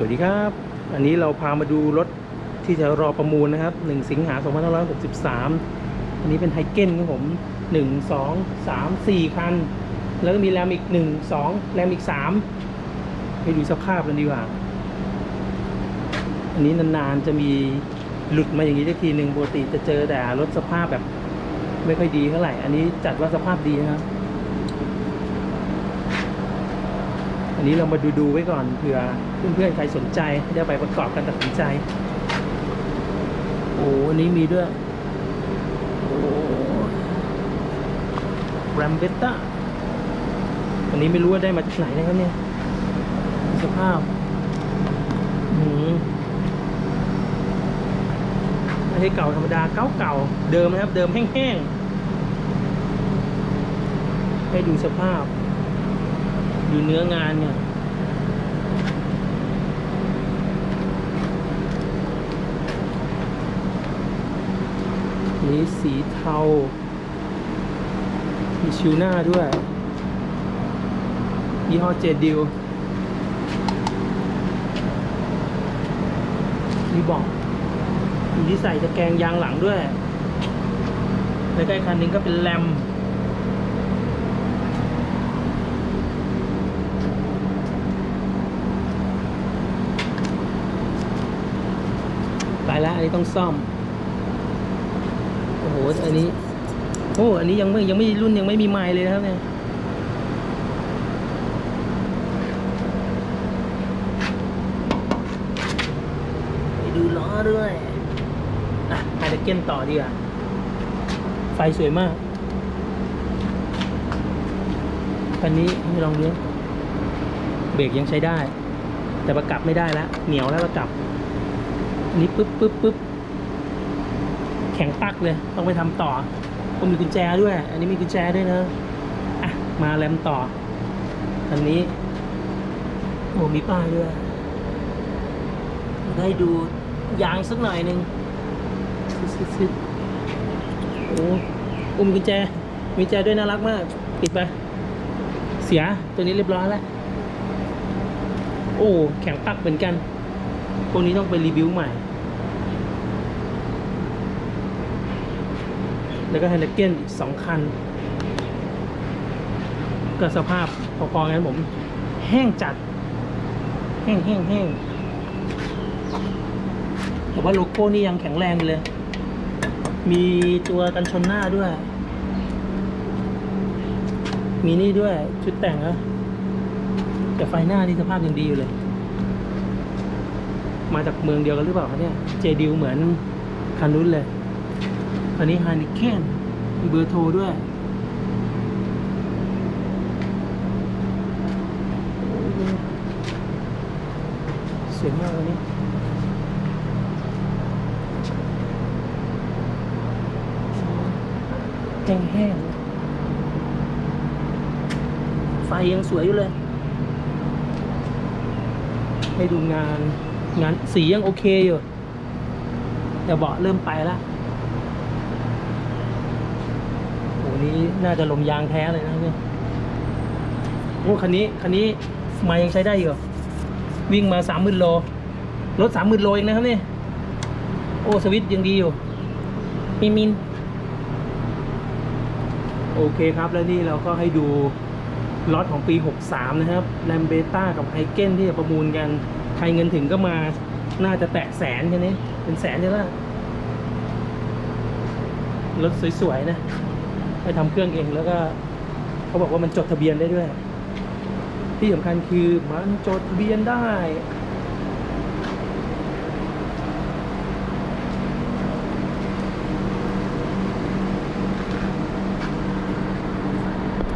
สวัสดีครับ อันนี้เราพามาดูรถที่จะรอประมูลนะครับ 1 สิงหา2563 อันนี้เป็นไฮเก้นครับผม 1 2 3 4 คัน แล้วก็มีแรมอีก 1 2 แรมอีก 3 ให้ดูสภาพกันดีกว่า อันนี้นานๆจะมีหลุดมาอย่างนี้ได้ทีหนึ่งปกติจะเจอแต่รถสภาพแบบไม่ค่อยดีเท่าไหร่ อันนี้จัดว่าสภาพดีนะครับ อันนี้เรามาดูดูๆไว้ก่อนเผื่อเพื่อนๆใครสนใจได้ไปประกอบการตัดสินใจ โอ้อันนี้มีด้วยโอ้แรมเบต้าอันนี้ไม่รู้ว่าได้มาจากไหนนะครับเนี่ย สภาพอืมไม่ใช่เก่าธรรมดาเก่าเก่าเดิมนะครับ เดิมแห้งๆ ให้ดูสภาพ ดูเนื้องานเนี่ยนี่สีเทา มีชิวหน้าด้วย ยี่ห้อเจดิวมีบอกมีที่ใส่ตะแกรงยางหลังด้วย แล้วก็อีกคันนึงก็เป็นแรม แล้ว อันนี้ต้องซ่อม โอ้โห อันนี้ โอ้ อันนี้ยังไม่ยังไม่รุ่นยังไม่มีไมล์เลยนะครับเนี่ยไปดูล้อด้วยอะไฮเดรเกนต่อดีกว่า ไฟสวยมากคันนี้ไม่ลองดูเบรกยังใช้ได้ แต่ประกับไม่ได้แล้วเหนียวแล้วประกับ นนี้ปึ๊บปึ๊บปึ๊บแข็งปักเลย ต้องไปทำต่อก็มีกุญแจด้วย อันนี้มีกุญแจด้วยนะอะมาแรมต่อ อันนี้โอ้มีป้ายด้วย ได้ดูยางสักหน่อยหนึ่งซึดๆๆโอ้อุ้มกุญแจ มีแจด้วยน่ารักมาก ปิดไป เสียตัวนี้เรียบร้อยแล้ว โอ้ แข็งปักเหมือนกัน พวกนี้ต้องไปรีวิวใหม่ แล้วก็ไฮเนเกนอีกสองคัน ก็สภาพพอๆกันผม แห้งจัด แห้งแห้งแห้งแต่ว่าโลโก้นี่ยังแข็งแรงเลย มีตัวกันชนหน้าด้วย มีนี่ด้วยชุดแต่งนะแต่ไฟหน้านี่สภาพยังดีอยู่เลย มาจากเมืองเดียวกันหรือเปล่าคะเนี่ย เจดิวเหมือนคันนู้นเลย อันนี้ฮานิเคนเบอร์โทรด้วย สวยมากวันนี้แห้งๆไฟยังสวยอยู่เลย ให้ดูงาน งานสียังโอเคอยู่แต่เบาะเริ่มไปแล้วโอ้นี้น่าจะลมยางแท้เลยนะเนี่ยโอ้คันนี้คันนี้มายังใช้ได้อยู่วิ่งมาสามหมื่นโลรถสามหมื่นโลเองนะครับเนี่ยโอ้สวิตยังดีอยู่มินมินโอเคครับแล้วนี่เราก็ให้ดูล็อตของปี 63 นะครับแลมเบต้ากับไฮเกนที่จะประมูลกัน ใครเงินถึงก็มา น่าจะแตะแสนใช่ไหมเป็นแสนใช่ไหมรถสวยๆนะ ไปทำเครื่องเองแล้วก็ เขาบอกว่ามันจดทะเบียนได้ด้วย ที่สำคัญคือมันจดทะเบียนได้